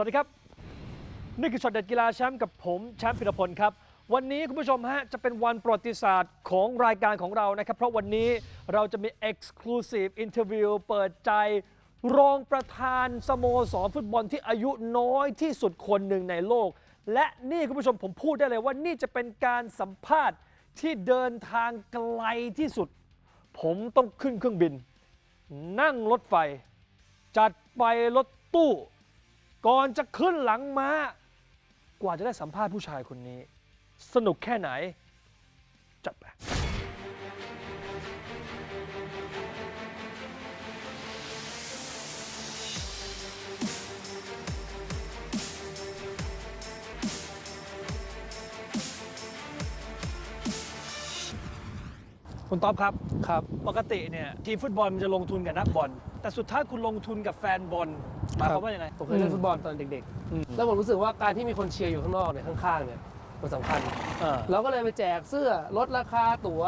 วัสดีครับ นี่คือช็อตเด็ดกีฬาแชมป์กับผมแชมป์พิรพลครับ วันนี้คุณผู้ชมฮะจะเป็นวันประวัติศาสตร์ของรายการของเรานะครับ เพราะวันนี้เราจะมี Exclusive Interview เปิดใจ รองประธานสโมสรฟุตบอลที่อายุน้อยที่สุดคนหนึ่งในโลก และนี่คุณผู้ชมผมพูดได้เลยว่านี่จะเป็นการสัมภาษณ์ที่เดินทางไกลที่สุด ผมต้องขึ้นเครื่องบิน นั่งรถไฟ จัดไปรถตู้ ก่อนจะขึ้นหลังม้า กว่าจะได้สัมภาษณ์ผู้ชายคนนี้ สนุกแค่ไหน จัดไป คุณต๊อบครับ ครับ ปกติเนี่ยทีมฟุตบอลมันจะลงทุนกับนักบอล แต่สุดท้ายคุณลงทุนกับแฟนบอลหมายความว่ายังไง ผมเคยเล่นฟุตบอลตอนเด็กอืมๆแล้วผมรู้สึกว่าการที่มีคนเชียร์อยู่ข้างนอกเนี่ยข้างๆเนี่ยมันสำคัญเออเราก็เลยไปแจกเสื้อลดราคาตั๋ว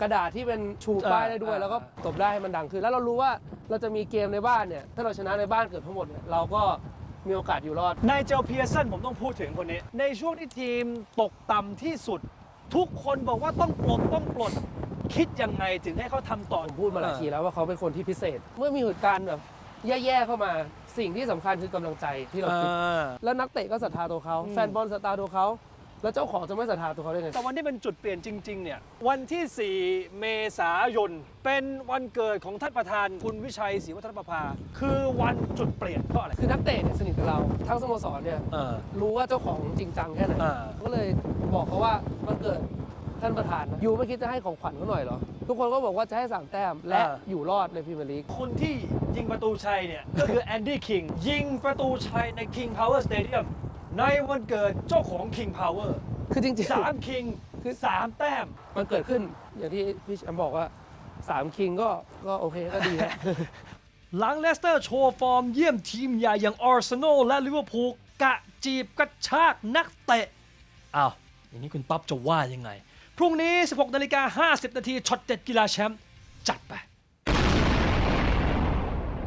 กระดาษที่เป็นชูป้ายได้ด้วยอ่าแล้วก็ตบได้ให้มันดังขึ้น แล้วเรารู้ว่าเราจะมีเกมในบ้านเนี่ยถ้าเราชนะในบ้านเกือบทั้งหมดเนี่ยเราก็มีโอกาสอยู่รอด นายเจลเพียร์สันผมต้องพูดถึงคนนี้ ในช่วงที่ทีมตกต่ำที่สุด ทุกคนบอกว่าต้องปลดต้องปลด คิดยังไงถึงให้เขาทำต่อ ผมพูดมาหลายทีแล้วว่าเขาเป็นคนที่พิเศษ เมื่อมีเหตุการณ์แบบแย่ๆเข้ามา สิ่งที่สำคัญคือกำลังใจที่เราคิดอ่าแล้วนักเตะก็ศรัทธาตัวเขาอืมแฟนบอลศรัทธาตัวเขาแล้วเจ้าของจะไม่ศรัทธาตัวเขาได้ไง แต่วันที่เป็นจุดเปลี่ยนจริง ๆ เนี่ย วันที่ 4 เมษายน เป็นวันเกิดของท่านประธานคุณวิชัยศรีวัฒนประภา คือวันจุดเปลี่ยนเพราะอะไร คือนักเตะเนี่ยสนิทกับเราทั้งสโมสรเนี่ย เออ รู้ว่าเจ้าของจริงจังแค่ไหนอ่า ก็เลยบอกเขาว่ามันเกิด ท่านประธานนะยูไม่คิดจะให้ของขวัญเขาหน่อยเหรอ ทุกคนก็บอกว่าจะให้สามแต้มและอ่าอยู่รอดในพรีเมียร์ลีก คนที่ยิงประตูชัยเนี่ย ก็คือแอนดี้คิง ยิงประตูชัยใน King Power Stadium ในวันเกิดเจ้าของ King Power คือจริง สามคิงคือ สามแต้ม ๆ มันเกิดขึ้นอย่างที่พี่แชมป์บอกว่าสามคิงก็ก็โอเคก็ดีแล้วหลังเลสเตอร์โชว์ฟอร์มเยี่ยมทีมใหญ่อย่างอาร์เซนอลและลิเวอร์พูลกะจีบกระชากนักเตะอ้าวอย่างนี้คุณต๊อบจะว่ายังไง พรุ่งนี้ 16นาฬิกา50 นาทีช็อตเด็ดกีฬาแชมป์จัดไป